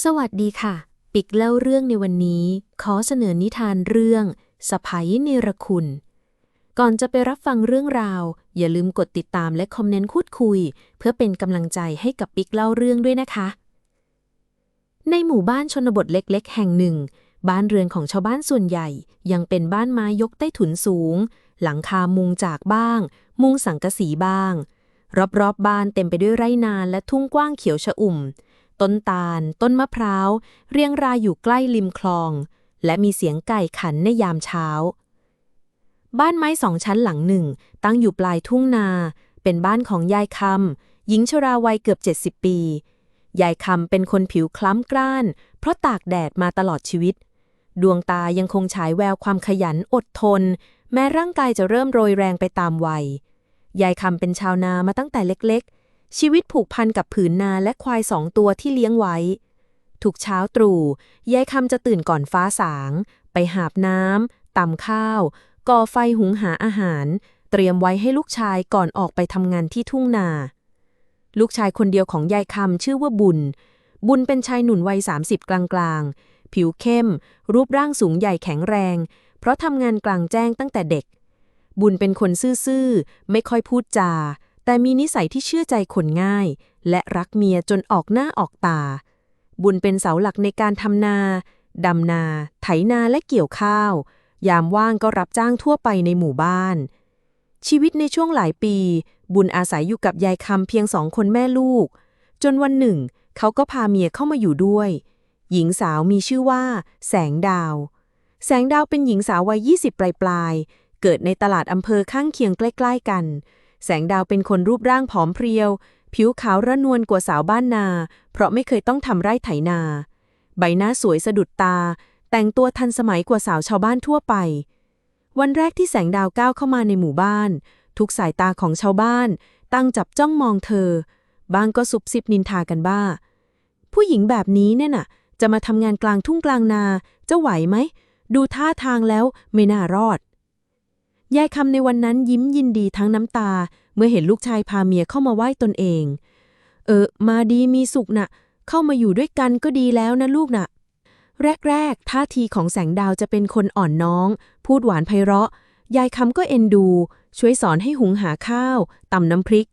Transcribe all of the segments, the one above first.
สวัสดีค่ะ ปิกเล่าเรื่องในวันนี้ ขอเสนอนิทานเรื่องสะพ้ยเนรคุณ ก่อนจะไปรับฟังเรื่องราว อย่าลืมกดติดตามและคอมเมนต์พูดคุย เพื่อเป็นกำลังใจให้กับปิกเล่าเรื่องด้วยนะคะ ในหมู่บ้านชนบทเล็กๆ แห่งหนึ่ง บ้านเรือนของชาวบ้านส่วนใหญ่ ยังเป็นบ้านไม้ยกใต้ถุนสูง หลังคามุงจากบ้าง มุงสังกะสีบ้าง รอบๆบบ้านเต็มไปด้วยไร่นาและทุ่งกว้างเขียวชอุ่ม ต้นตาล ต้นมะพร้าว เรียงรายอยู่ใกล้ริมคลอง และมีเสียงไก่ขันในยามเช้า บ้านไม้สองชั้นหลังหนึ่ง ตั้งอยู่ปลายทุ่งนา เป็นบ้านของยายคำหญิงชราวัยเกือบ 70 ปี ยายคำเป็นคนผิวคล้ำกร้าน เพราะตากแดดมาตลอดชีวิต ดวงตายังคงฉายแววความขยันอดทน แม้ร่างกายจะเริ่มโรยแรงไปตามวัย ยายคำเป็นชาวนามาตั้งแต่เล็กๆ ชีวิตผูกพันกับผืนนาและควายสองตัวที่เลี้ยงไว้ ทุกเช้าตรู่ยายคำจะตื่นก่อนฟ้าสาง ไปหาบน้ำตำข้าว ก่อไฟหุงหาอาหาร เตรียมไว้ให้ลูกชายก่อนออกไปทำงานที่ทุ่งนา ลูกชายคนเดียวของยายคำชื่อว่าบุญ บุญเป็นชายหนุ่มวัย 30 กลางๆ ผิวเข้ม รูปร่างสูงใหญ่แข็งแรง เพราะทำงานกลางแจ้งตั้งแต่เด็กบุญเป็นคนซื่อ ๆ ไม่ค่อยพูดจา แต่มีนิสัยที่เชื่อใจคนง่าย และรักเมียจนออกหน้าออกตา บุญเป็นเสาหลักในการทำนา ดำนา ไถนาและเกี่ยวข้าว ยามว่างก็รับจ้างทั่วไปในหมู่บ้าน ชีวิตในช่วงหลายปี บุญอาศัยอยู่กับยายคำเพียงสองคนแม่ลูก จนวันหนึ่ง เขาก็พาเมียเข้ามาอยู่ด้วย หญิงสาวมีชื่อว่า แสงดาว แสงดาวเป็นหญิงสาววัย20ปลายปลายๆเกิดในตลาดอำเภอข้างเคียงใกล้ ๆ กัน แสงดาวเป็นคนรูปร่างผอมเพรียว ผิวขาวระนวลกว่าสาวบ้านนา เพราะไม่เคยต้องทำไร่ไถนา ใบหน้าสวยสะดุดตา แต่งตัวทันสมัยกว่าสาวชาวบ้านทั่วไป วันแรกที่แสงดาวก้าวเข้ามาในหมู่บ้าน ทุกสายตาของชาวบ้าน ตั้งจับจ้องมองเธอ บางก็ซุบซิบนินทากันบ้า ผู้หญิงแบบนี้เนี่ยน่ะ จะมาทำงานกลางทุ่งกลางนาจะไหวไหม ดูท่าทางแล้วไม่น่ารอด ยายคำในวันนั้นยิ้มยินดีทั้งน้ำตา เมื่อเห็นลูกชายพาเมียเข้ามาไหว้ตนเอง เออ มาดีมีสุขน่ะ เข้ามาอยู่ด้วยกันก็ดีแล้วนะลูกน่ะ แรกๆท่าทีของแสงดาวจะเป็นคนอ่อนน้อง พูดหวานไพเราะ ยายคำก็เอ็นดู ช่วยสอนให้หุงหาข้าวตำน้ำพริก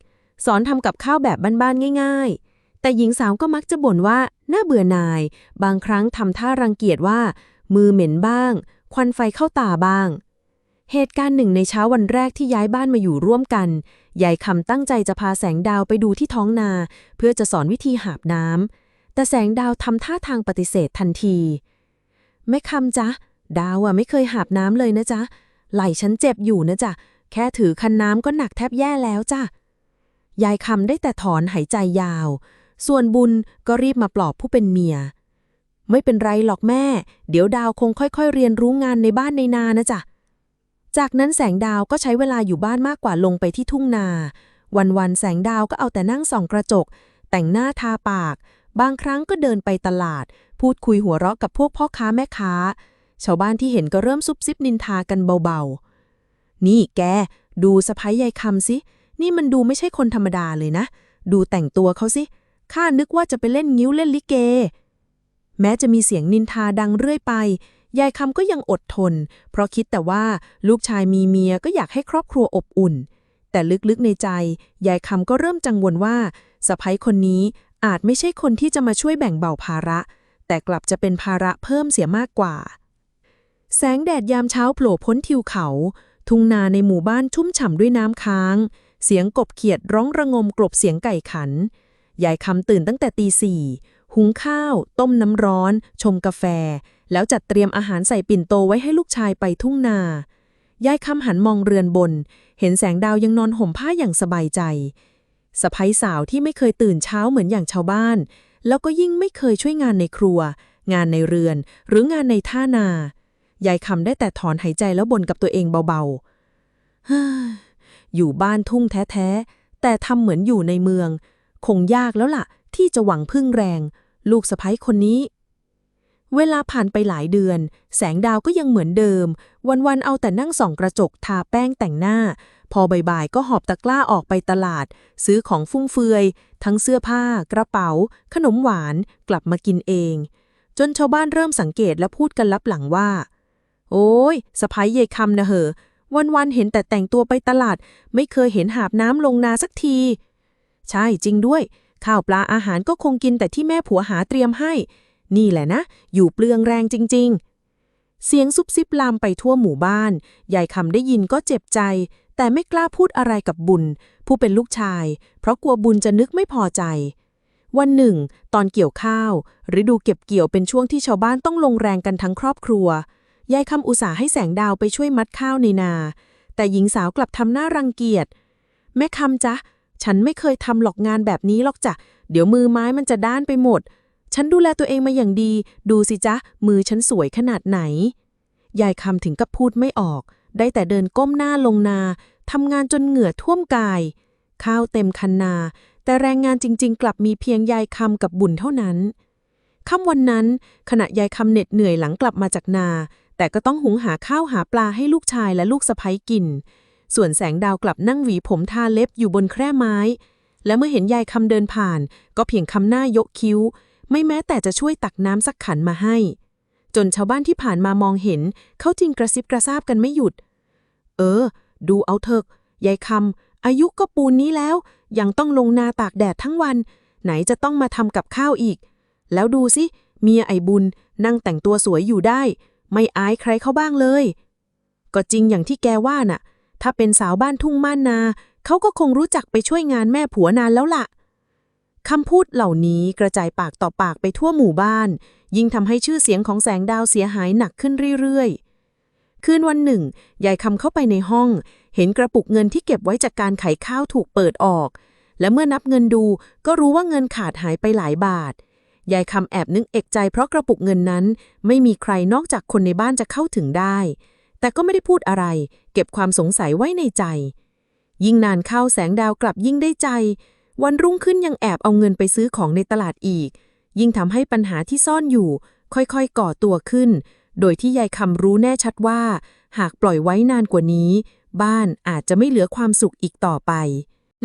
สอนทำกับข้าวแบบบ้านๆง่าย ๆ แต่หญิงสาวก็มักจะบ่นว่าน่าเบื่อนาย บางครั้งทำท่ารังเกียจว่า มือเหม็นบ้าง ควันไฟเข้าตาบ้าง เหตุการณ์หนึ่งในเช้าวันแรกที่ย้ายบ้านมาอยู่ร่วมกัน ยายคำตั้งใจจะพาแสงดาวไปดูที่ท้องนา เพื่อจะสอนวิธีหาบน้ำ แต่แสงดาวทำท่าทางปฏิเสธทันที แม่คำจ๊ะ ดาวอะไม่เคยหาบน้ำเลยนะจ๊ะ ไหล่ฉันเจ็บอยู่นะจ๊ะ แค่ถือคันน้ำก็หนักแทบแย่แล้วจ้ะ ยายคำได้แต่ถอนหายใจยาว ส่วนบุญก็รีบมาปลอบผู้เป็นเมีย ไม่เป็นไรหรอกแม่ เดี๋ยวดาวคงค่อยๆ เรียนรู้งานในบ้านในนานะจ๊ะ จากนั้นแสงดาวก็ใช้เวลาอยู่บ้านมากกว่าลงไปที่ทุ่งนา วันๆแสงดาวก็เอาแต่นั่งส่องกระจก แต่งหน้าทาปาก บางครั้งก็เดินไปตลาด พูดคุยหัวเราะกับพวกพ่อค้าแม่ค้า ชาวบ้านที่เห็นก็เริ่มซุบซิบนินทากันเบาๆ นี่แก ดูสะพ้ยยายคำสิ นี่มันดูไม่ใช่คนธรรมดาเลยนะ ดูแต่งตัวเขาสิ ข้านึกว่าจะไปเล่นงิ้วเล่นลิเก แม้จะมีเสียงนินทาดังเรื่อยไป ยายคำก็ยังอดทน เพราะคิดแต่ว่าลูกชายมีเมียก็อยากให้ครอบครัวอบอุ่น แต่ลึกๆในใจ ยายคำก็เริ่มจังวลว่าสะพ้ยคนนี้อาจไม่ใช่คนที่จะมาช่วยแบ่งเบาภาระ แต่กลับจะเป็นภาระเพิ่มเสียมากกว่า แสงแดดยามเช้าโผล่พ้นทิวเขา ทุ่งนาในหมู่บ้านชุ่มฉ่ำด้วยน้ำค้าง เสียงกบเขียดร้องระงมกลบเสียงไก่ขัน ยายคำตื่นตั้งแต่ตีสี่ หุงข้าว ต้มน้ำร้อนชงกาแฟ แล้วจัดเตรียมอาหารใส่ปิ่นโตไว้ให้ลูกชายไปทุ่งนายายคำหันมองเรือนบน เห็นแสงดาวยังนอนห่มผ้าอย่างสบายใจสะพ้ยสาวที่ไม่เคยตื่นเช้าเหมือนอย่างชาวบ้าน แล้วก็ยิ่งไม่เคยช่วยงานในครัว งานในเรือน หรืองานในท่านายายคำได้แต่ถอนหายใจแล้วบ่นกับตัวเองเบาๆอยู่บ้านทุ่งแท้ๆ แต่ทำเหมือนอยู่ในเมือง คงยากแล้วล่ะ ที่จะหวังพึ่งแรง ลูกสะพ้ยคนนี้ เวลาผ่านไปหลายเดือน แสงดาวก็ยังเหมือนเดิม วันๆเอาแต่นั่งส่องกระจกทาแป้งแต่งหน้า พอบ่ายๆก็หอบตะกร้าออกไปตลาด ซื้อของฟุ่มเฟือย ทั้งเสื้อผ้า กระเป๋า ขนมหวาน กลับมากินเอง จนชาวบ้านเริ่มสังเกตและพูดกันลับหลังว่า โอ้ยสะพ้ายยายคำนะเหอะวันๆเห็นแต่แต่งตัวไปตลาด ไม่เคยเห็นหาบน้ำลงนาสักที ใช่จริงด้วย ข้าวปลาอาหารก็คงกินแต่ที่แม่ผัวหาเตรียมให้ นี่แหละนะ อยู่เปลืองแรงจริง ๆ เสียงซุบซิบลามไปทั่วหมู่บ้าน ยายคำได้ยินก็เจ็บใจ แต่ไม่กล้าพูดอะไรกับบุญ ผู้เป็นลูกชาย เพราะกลัวบุญจะนึกไม่พอใจ วันหนึ่ง ตอนเกี่ยวข้าว ฤดูเก็บเกี่ยวเป็นช่วงที่ชาวบ้านต้องลงแรงกันทั้งครอบครัว ยายคำอุตส่าห์ให้แสงดาวไปช่วยมัดข้าวในนา แต่หญิงสาวกลับทำหน้ารังเกียจ แม่คำจ๊ะ ฉันไม่เคยทำหรอกงานแบบนี้หรอกจ้ะเดี๋ยวมือไม้มันจะด้านไปหมด ฉันดูแลตัวเองมาอย่างดี ดูสิจ๊ะ มือฉันสวยขนาดไหน ยายคำถึงกับพูดไม่ออก ได้แต่เดินก้มหน้าลงนา ทำงานจนเหงื่อท่วมกาย ข้าวเต็มคันนา แต่แรงงานจริง ๆ กลับมีเพียงยายคำกับบุญเท่านั้นค่ำวันนั้น ขณะยายคำเหน็ดเหนื่อยหลังกลับมาจากนา แต่ก็ต้องหุงหาข้าวหาปลาให้ลูกชายและลูกสะใภ้กิน ส่วนแสงดาวกลับนั่งหวีผมทาเล็บอยู่บนแคร่ไม้ และเมื่อเห็นยายคำเดินผ่าน ก็เพียงคำหน้ายกคิ้ว ไม่แม้แต่จะช่วยตักน้ำสักขันมาให้ จนชาวบ้านที่ผ่านมามองเห็น เขาจึงกระซิบกระซาบกันไม่หยุด เออ ดูเอาเถอะยายคำอายุก็ปูนนี้แล้ว ยังต้องลงนาตากแดดทั้งวัน ไหนจะต้องมาทำกับข้าวอีก แล้วดูสิเมียไอบุญนั่งแต่งตัวสวยอยู่ได้ ไม่อายใครเขาบ้างเลย ก็จริงอย่างที่แกว่าน่ะ ถ้าเป็นสาวบ้านทุ่งม่านนา เขาก็คงรู้จักไปช่วยงานแม่ผัวนานแล้วล่ะ คำพูดเหล่านี้กระจายปากต่อปากไปทั่วหมู่บ้าน ยิ่งทำให้ชื่อเสียงของแสงดาวเสียหายหนักขึ้นเรื่อยๆ คืนวันหนึ่ง ยายคำเข้าไปในห้อง เห็นกระปุกเงินที่เก็บไว้จากการขายข้าวถูกเปิดออก และเมื่อนับเงินดูก็รู้ว่าเงินขาดหายไปหลายบาท ยายคำแอบนึกเอกใจเพราะกระปุกเงินนั้น ไม่มีใครนอกจากคนในบ้านจะเข้าถึงได้ แต่ก็ไม่ได้พูดอะไร เก็บความสงสัยไว้ในใจ ยิ่งนานเข้าแสงดาวกลับยิ่งได้ใจ วันรุ่งขึ้นยังแอบเอาเงินไปซื้อของในตลาดอีก ยิ่งทำให้ปัญหาที่ซ่อนอยู่ ค่อยๆ ก่อตัวขึ้น โดยที่ยายคำรู้แน่ชัดว่า หากปล่อยไว้นานกว่านี้ บ้านอาจจะไม่เหลือความสุขอีกต่อไป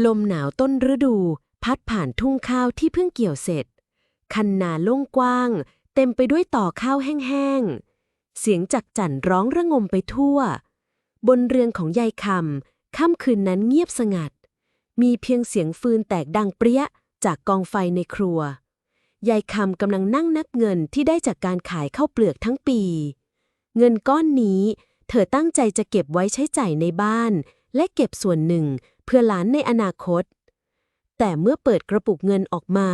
ลมหนาวต้นฤดู พัดผ่านทุ่งข้าวที่เพิ่งเกี่ยวเสร็จ คันนาโล่งกว้าง เต็มไปด้วยต่อข้าวแห้งๆ เสียงจักจั่นร้องระงมไปทั่ว บนเรือนของยายคำค่ำคืนนั้นเงียบสงัด มีเพียงเสียงฟืนแตกดังเปรี้ยจากกองไฟในครัว ยายคำกำลังนั่งนับเงินที่ได้จากการขายข้าวเปลือกทั้งปี เงินก้อนนี้ เธอตั้งใจจะเก็บไว้ใช้จ่ายในบ้าน และเก็บส่วนหนึ่งเพื่อหลานในอนาคต แต่เมื่อเปิดกระปุกเงินออกมา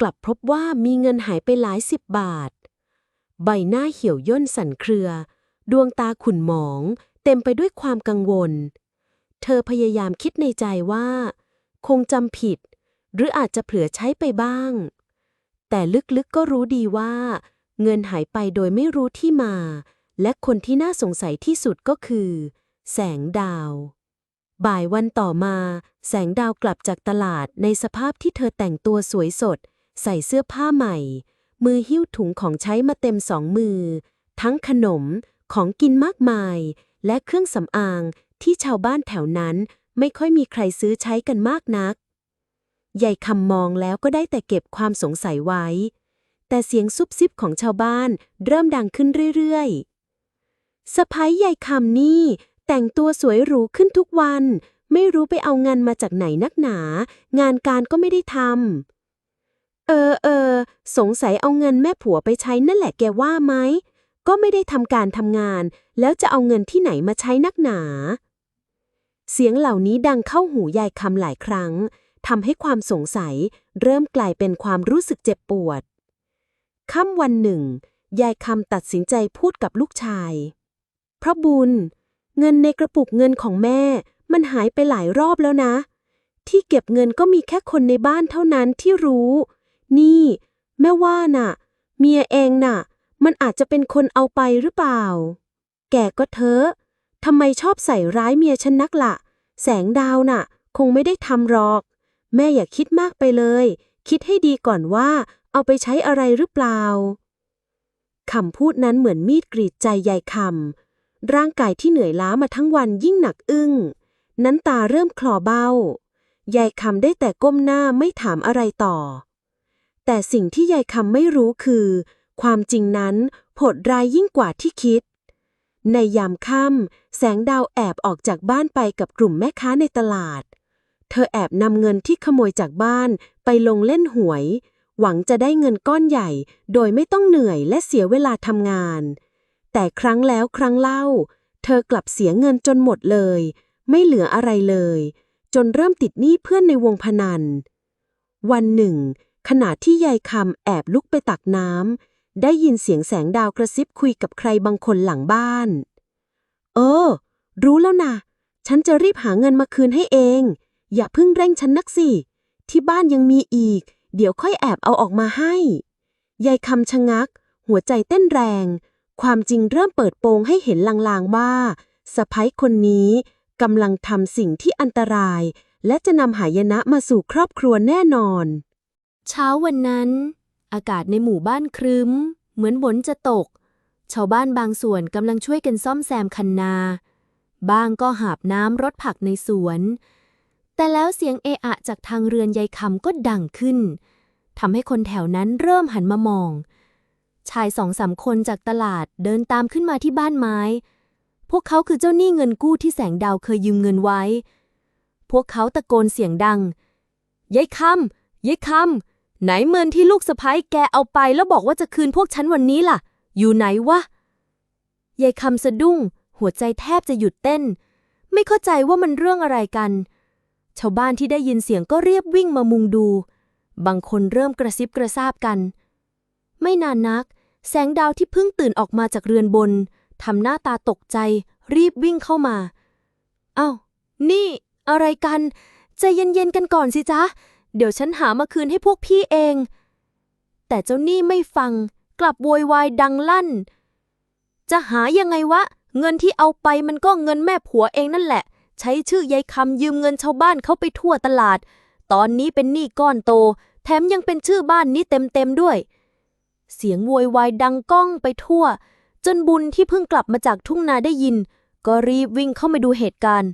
กลับพบว่ามีเงินหายไปหลายสิบบาท ใบหน้าเหี่ยวย่นสั่นเครือ ดวงตาขุ่นหมอง เต็มไปด้วยความกังวล เธอพยายามคิดในใจว่า คงจำผิด หรืออาจจะเผลอใช้ไปบ้าง แต่ลึกๆก็รู้ดีว่า เงินหายไปโดยไม่รู้ที่มา และคนที่น่าสงสัยที่สุดก็คือ แสงดาว บ่ายวันต่อมา แสงดาวกลับจากตลาดในสภาพที่เธอแต่งตัวสวยสด ใส่เสื้อผ้าใหม่ มือหิ้วถุงของใช้มาเต็มสองมือ ทั้งขนมของกินมากมาย และเครื่องสำอางที่ชาวบ้านแถวนั้น ไม่ค่อยมีใครซื้อใช้กันมากนักยายคำมองแล้วก็ได้แต่เก็บความสงสัยไว้ แต่เสียงซุบซิบของชาวบ้านเริ่มดังขึ้นเรื่อยๆสะพ้ายยายคำนี่แต่งตัวสวยหรูขึ้นทุกวัน ไม่รู้ไปเอาเงินมาจากไหนนักหนา งานการก็ไม่ได้ทำเออเออสงสัยเอาเงินแม่ผัวไปใช้นั่นแหละแกว่าไหมก็ไม่ได้ทำการทำงาน แล้วจะเอาเงินที่ไหนมาใช้นักหนา เสียงเหล่านี้ดังเข้าหูยายคำหลายครั้งทำให้ความสงสัยเริ่มกลายเป็นความรู้สึกเจ็บปวด ค่ำวันหนึ่ง ยายคำตัดสินใจพูดกับลูกชาย พระบุญ เงินในกระปุกเงินของแม่ มันหายไปหลายรอบแล้วนะ ที่เก็บเงินก็มีแค่คนในบ้านเท่านั้นที่รู้ นี่ แม่ว่าน่ะ เมียเองน่ะ มันอาจจะเป็นคนเอาไปหรือเปล่า แกก็เถอะ ทำไมชอบใส่ร้ายเมียฉันนักละ่ะ แสงดาวน่ะ คงไม่ได้ทำหรอก แม่อย่าคิดมากไปเลย คิดให้ดีก่อนว่า เอาไปใช้อะไรหรือเปล่าคำพูดนั้นเหมือนมีดกรีดใจยายคำร่างกายที่เหนื่อยล้ามาทั้งวันยิ่งหนักอึ้งน้ำตาเริ่มคลอเบ้ายายคำได้แต่ก้มหน้าไม่ถามอะไรต่อ แต่สิ่งที่ยายคำไม่รู้คือ ความจริงนั้นโหดร้ายยิ่งกว่าที่คิด ในยามค่ำแสงดาวแอบออกจากบ้านไปกับกลุ่มแม่ค้าในตลาด เธอแอบนำเงินที่ขโมยจากบ้านไปลงเล่นหวย หวังจะได้เงินก้อนใหญ่ โดยไม่ต้องเหนื่อยและเสียเวลาทำงาน แต่ครั้งแล้วครั้งเล่า เธอกลับเสียเงินจนหมดเลย ไม่เหลืออะไรเลย จนเริ่มติดหนี้เพื่อนในวงพนัน วันหนึ่ง ขณะที่ยายคำแอบลุกไปตักน้ำ ได้ยินเสียงแสงดาวกระซิบคุยกับใครบางคนหลังบ้าน เออ รู้แล้วนะ ฉันจะรีบหาเงินมาคืนให้เอง อย่าเพิ่งเร่งฉันนักสิ ที่บ้านยังมีอีก เดี๋ยวค่อยแอบเอาออกมาให้ ยายคำชะงัก หัวใจเต้นแรง ความจริงเริ่มเปิดโปงให้เห็นลางๆว่าสะพ้ยคนนี้กำลังทำสิ่งที่อันตราย และจะนำหายนะมาสู่ครอบครัวแน่นอน เช้าวันนั้น อากาศในหมู่บ้านครึ้ม เหมือนฝนจะตก ชาวบ้านบางส่วนกำลังช่วยกันซ่อมแซมคันนา บ้างก็หาบน้ำรดผักในสวน แต่แล้วเสียงเอะอะจากทางเรือนยายคำก็ดังขึ้นทำให้คนแถวนั้นเริ่มหันมามอง ชายสองสามคนจากตลาดเดินตามขึ้นมาที่บ้านไม้ พวกเขาคือเจ้าหนี้เงินกู้ที่แสงดาวเคยยืมเงินไว้ พวกเขาตะโกนเสียงดังยายคำยายคำ ไหนเงินที่ลูกสะพ้ยแกเอาไปแล้วบอกว่าจะคืนพวกฉันวันนี้ล่ะ อยู่ไหนวะยายคำสะดุ้ง หัวใจแทบจะหยุดเต้น ไม่เข้าใจว่ามันเรื่องอะไรกัน ชาวบ้านที่ได้ยินเสียงก็เรียบวิ่งมามุงดู บางคนเริ่มกระซิบกระซาบกัน ไม่นานนัก แสงดาวที่เพิ่งตื่นออกมาจากเรือนบนทำหน้าตาตกใจ รีบวิ่งเข้ามา เอ้า นี่ อะไรกัน ใจเย็นๆกันก่อนสิจ๊ะ เดี๋ยวฉันหามาคืนให้พวกพี่เอง แต่เจ้าหนี้ไม่ฟัง กลับโวยวายดังลั่น จะหายังไงวะ เงินที่เอาไปมันก็เงินแม่ผัวเองนั่นแหละ ใช้ชื่อยายคำยืมเงินชาวบ้านเขาไปทั่วตลาด ตอนนี้เป็นหนี้ก้อนโต แถมยังเป็นชื่อบ้านนี้เต็มๆด้วย เสียงโวยวายดังก้องไปทั่ว จนบุญที่เพิ่งกลับมาจากทุ่งนาได้ยิน ก็รีบวิ่งเข้ามาดูเหตุการณ์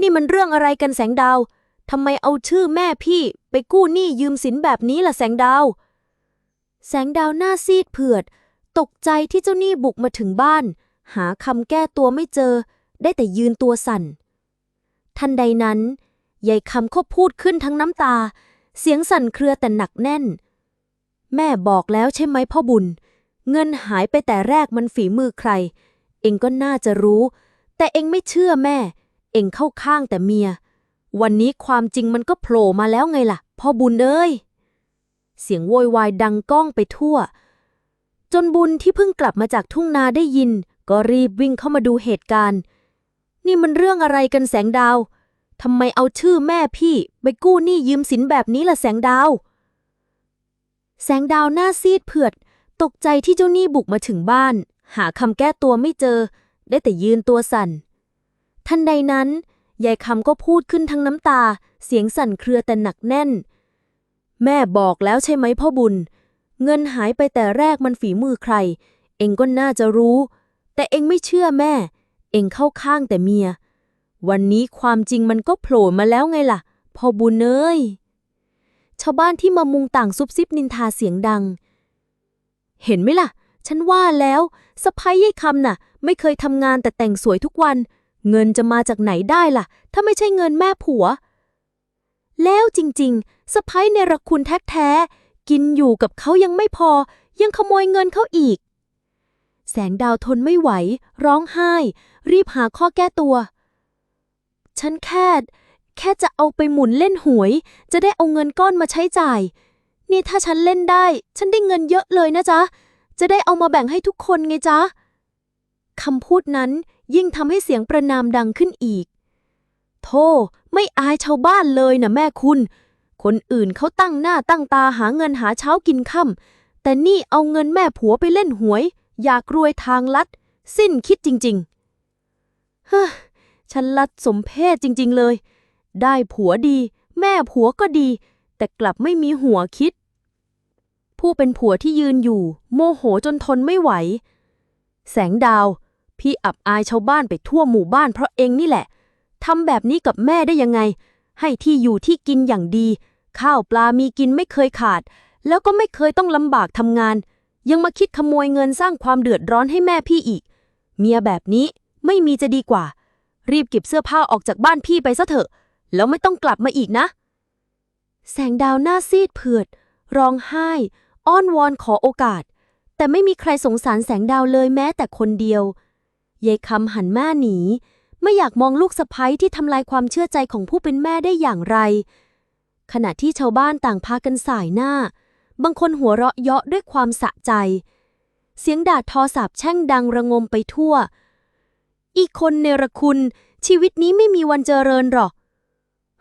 นี่มันเรื่องอะไรกันแสงดาว ทำไมเอาชื่อแม่พี่ไปกู้หนี้ยืมสินแบบนี้ล่ะแสงดาว แสงดาวหน้าซีดเผือด ตกใจที่เจ้าหนี้บุกมาถึงบ้าน หาคำแก้ตัวไม่เจอ ได้แต่ยืนตัวสั่น ทันใดนั้นยายคำก็พูดขึ้นทั้งน้ำตา เสียงสั่นเครือแต่หนักแน่น แม่บอกแล้วใช่ไหมพ่อบุญ เงินหายไปแต่แรกมันฝีมือใคร เองก็น่าจะรู้ แต่เองไม่เชื่อแม่ เองเข้าข้างแต่เมีย วันนี้ความจริงมันก็โผล่มาแล้วไงล่ะ พ่อบุญเอ้ย เสียงโวยวายดังก้องไปทั่ว จนบุญที่เพิ่งกลับมาจากทุ่งนาได้ยิน ก็รีบวิ่งเข้ามาดูเหตุการณ์ นี่มันเรื่องอะไรกันแสงดาวทำไมเอาชื่อแม่พี่ ไปกู้หนี้ยืมสินแบบนี้ล่ะแสงดาว แสงดาวหน้าซีดเผือด ตกใจที่เจ้าหนี้บุกมาถึงบ้าน หาคำแก้ตัวไม่เจอ ได้แต่ยืนตัวสั่น ทันใดนั้น ยายคำก็พูดขึ้นทั้งน้ำตา เสียงสั่นเครือแต่หนักแน่น แม่บอกแล้วใช่ไหมพ่อบุญ เงินหายไปแต่แรกมันฝีมือใคร เองก็น่าจะรู้ แต่เองไม่เชื่อแม่ เองเข้าข้างแต่เมีย วันนี้ความจริงมันก็โผล่มาแล้วไงล่ะ พ่อบุญเอ้ยชาวบ้านที่มามุงต่างซุบซิบนินทาเสียงดัง เห็นไหมล่ะ ฉันว่าแล้วสะพ้ายยายคำน่ะ ไม่เคยทำงานแต่แต่งสวยทุกวัน เงินจะมาจากไหนได้ล่ะ ถ้าไม่ใช่เงินแม่ผัว แล้วจริงๆสะพ้ายเนรคุณแท้ๆกินอยู่กับเขายังไม่พอ ยังขโมยเงินเขาอีก แสงดาวทนไม่ไหว ร้องไห้ รีบหาข้อแก้ตัว ฉันแค่แค่จะเอาไปหมุนเล่นหวย จะได้เอาเงินก้อนมาใช้จ่าย นี่ถ้าฉันเล่นได้ ฉันได้เงินเยอะเลยนะจ๊ะ จะได้เอามาแบ่งให้ทุกคนไงจ๊ะคำพูดนั้น ยิ่งทำให้เสียงประนามดังขึ้นอีก โธ่ไม่อายชาวบ้านเลยนะแม่คุณ คนอื่นเขาตั้งหน้าตั้งตาหาเงินหาเช้ากินค่ำแต่นี่เอาเงินแม่ผัวไปเล่นหวย อยากรวยทางลัด สิ้นคิดจริงๆ เฮ้อฉันลัดสมเพศจริง ๆเลย ได้ผัวดี แม่ผัวก็ดี แต่กลับไม่มีหัวคิด ผู้เป็นผัวที่ยืนอยู่ โมโหจนทนไม่ไหว แสงดาว พี่อับอายชาวบ้านไปทั่วหมู่บ้านเพราะเองนี่แหละทำแบบนี้กับแม่ได้ยังไง ให้ที่อยู่ที่กินอย่างดี ข้าวปลามีกินไม่เคยขาด แล้วก็ไม่เคยต้องลำบากทำงาน ยังมาคิดขโมยเงินสร้างความเดือดร้อนให้แม่พี่อีก เมียแบบนี้ไม่มีจะดีกว่า รีบเก็บเสื้อผ้าออกจากบ้านพี่ไปซะเถอะ แล้วไม่ต้องกลับมาอีกนะ แสงดาวหน้าซีดเผือด ร้องไห้ อ้อนวอนขอโอกาส แต่ไม่มีใครสงสารแสงดาวเลยแม้แต่คนเดียว ยายคำหันหน้าหนี ไม่อยากมองลูกสะพ้ยที่ทำลายความเชื่อใจของผู้เป็นแม่ได้อย่างไร ขณะที่ชาวบ้านต่างพากันสายหน้า บางคนหัวเราะเยาะด้วยความสะใจ เสียงด่าทอสาบแช่งดังระงมไปทั่ว อีกคนเนรคุณ ชีวิตนี้ไม่มีวันเจริญหรอก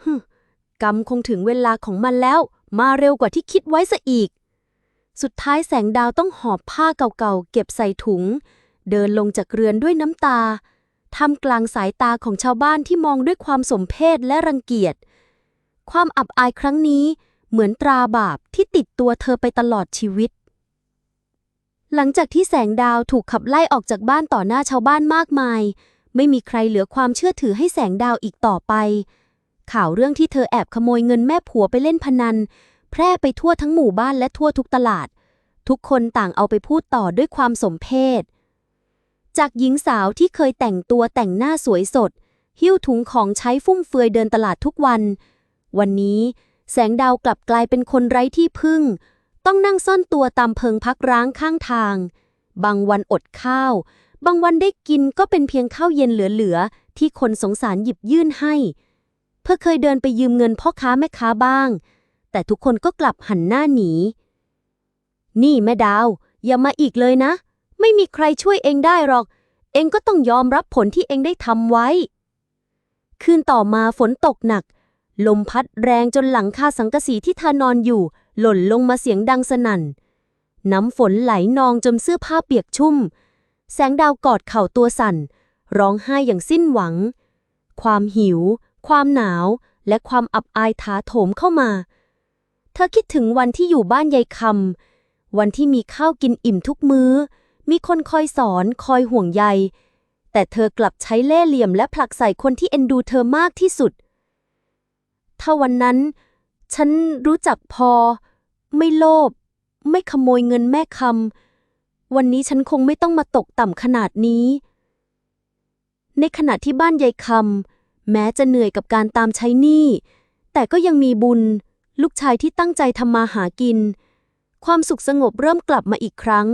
ฮึกรรมคงถึงเวลาของมันแล้ว มาเร็วกว่าที่คิดไว้ซะอีก สุดท้ายแสงดาวต้องหอบผ้าเก่าๆเก็บใส่ถุง เดินลงจากเรือนด้วยน้ำตาท่ามกลางสายตาของชาวบ้านที่มองด้วยความสมเพชและรังเกียจ ความอับอายครั้งนี้เหมือนตราบาปที่ติดตัวเธอไปตลอดชีวิต หลังจากที่แสงดาวถูกขับไล่ออกจากบ้านต่อหน้าชาวบ้านมากมาย ไม่มีใครเหลือความเชื่อถือให้แสงดาวอีกต่อไป ข่าวเรื่องที่เธอแอบขโมยเงินแม่ผัวไปเล่นพนัน แพร่ไปทั่วทั้งหมู่บ้านและทั่วทุกตลาด ทุกคนต่างเอาไปพูดต่อด้วยความสมเพช จากหญิงสาวที่เคยแต่งตัวแต่งหน้าสวยสด หิ้วถุงของใช้ฟุ่มเฟือยเดินตลาดทุกวัน วันนี้แสงดาวกลับกลายเป็นคนไร้ที่พึ่ง ต้องนั่งซ่อนตัวตามเพิงพักร้างข้างทาง บางวันอดข้าว บางวันได้กินก็เป็นเพียงข้าวเย็นเหลือๆ ที่คนสงสารหยิบยื่นให้ เพื่อเคยเดินไปยืมเงินพ่อค้าแม่ค้าบ้าง แต่ทุกคนก็กลับหันหน้าหนี นี่แม่ดาว อย่ามาอีกเลยนะ ไม่มีใครช่วยเองได้หรอก เองก็ต้องยอมรับผลที่เองได้ทำไว้ คืนต่อมาฝนตกหนัก ลมพัดแรงจนหลังคาสังกะสีที่เธอนอนอยู่ หล่นลงมาเสียงดังสนั่น น้ำฝนไหลนองจนเสื้อผ้าเปียกชุ่ม แสงดาวกอดเข่าตัวสั่น ร้องไห้อย่างสิ้นหวัง ความหิว ความหนาว และความอับอายถาโถมเข้ามา เธอคิดถึงวันที่อยู่บ้านยายคำวันที่มีข้าวกินอิ่มทุกมือ้อ มีคนคอยสอนคอยห่วงใย แต่เธอกลับใช้เล่ห์เหลี่ยมและผลักใส่คนที่เอ็นดูเธอมากที่สุด ถ้าวันนั้น ฉันรู้จักพอ ไม่โลภไม่ขโมยเงินแม่คำวันนี้ฉันคงไม่ต้องมาตกต่ำขนาดนี้ ในขณะที่บ้านยายคำแม้จะเหนื่อยกับการตามใช้หนี้ แต่ก็ยังมีบุญ ลูกชายที่ตั้งใจทำมาหากิน ความสุขสงบเริ่มกลับมาอีกครั้ง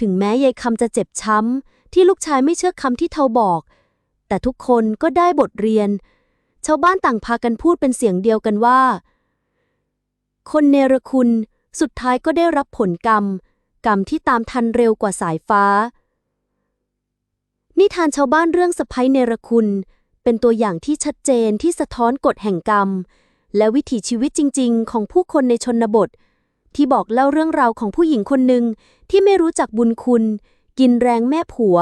ถึงแม้ยายคำจะเจ็บช้ำ ที่ลูกชายไม่เชื่อคำที่เธอบอก แต่ทุกคนก็ได้บทเรียน ชาวบ้านต่างพากันพูดเป็นเสียงเดียวกันว่า คนเนรคุณสุดท้ายก็ได้รับผลกรรม กรรมที่ตามทันเร็วกว่าสายฟ้า นิทานชาวบ้านเรื่องสะพ้ยเนรคุณ เป็นตัวอย่างที่ชัดเจนที่สะท้อนกฎแห่งกรรม และวิถีชีวิตจริง ๆ ของผู้คนในชนบท ที่บอกเล่าเรื่องราวของผู้หญิงคนหนึ่งที่ไม่รู้จักบุญคุณ กินแรงแม่ผัว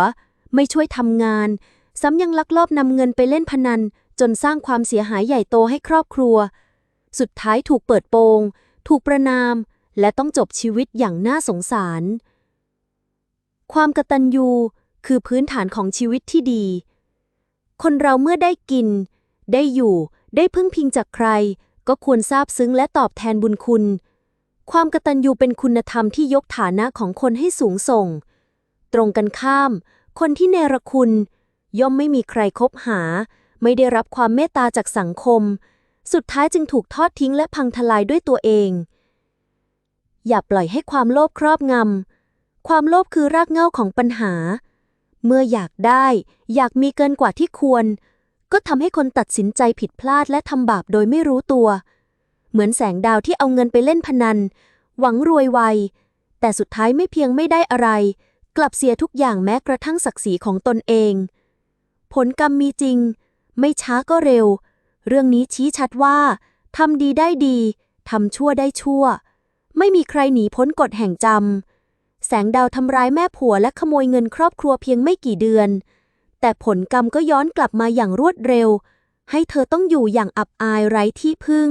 ไม่ช่วยทำงาน ซ้ำยังลักลอบนำเงินไปเล่นพนัน จนสร้างความเสียหายใหญ่โตให้ครอบครัว สุดท้ายถูกเปิดโปง ถูกประนาม และต้องจบชีวิตอย่างน่าสงสาร ความกตัญญูคือพื้นฐานของชีวิตที่ดี คนเราเมื่อได้กิน ได้อยู่ ได้พึ่งพิงจากใคร ก็ควรซาบซึ้งและตอบแทนบุญคุณ ความกตัญญูเป็นคุณธรรมที่ยกฐานะของคนให้สูงส่ง ตรงกันข้าม คนที่เนรคุณ ย่อมไม่มีใครคบหา ไม่ได้รับความเมตตาจากสังคม สุดท้ายจึงถูกทอดทิ้งและพังทลายด้วยตัวเอง อย่าปล่อยให้ความโลภครอบงำ ความโลภคือรากเหง้าของปัญหา เมื่ออยากได้ อยากมีเกินกว่าที่ควร ก็ทำให้คนตัดสินใจผิดพลาดและทำบาปโดยไม่รู้ตัว เหมือนแสงดาวที่เอาเงินไปเล่นพนัน หวังรวยไว แต่สุดท้ายไม่เพียงไม่ได้อะไร กลับเสียทุกอย่างแม้กระทั่งศักดิ์ศรีของตนเอง ผลกรรมมีจริง ไม่ช้าก็เร็ว เรื่องนี้ชี้ชัดว่าทำดีได้ดีทำชั่วได้ชั่ว ไม่มีใครหนีพ้นกฎแห่งจำแสงดาวทำร้ายแม่ผัวและขโมยเงินครอบครัวเพียงไม่กี่เดือน แต่ผลกรรมก็ย้อนกลับมาอย่างรวดเร็ว ให้เธอต้องอยู่อย่างอับอายไร้ที่พึ่ง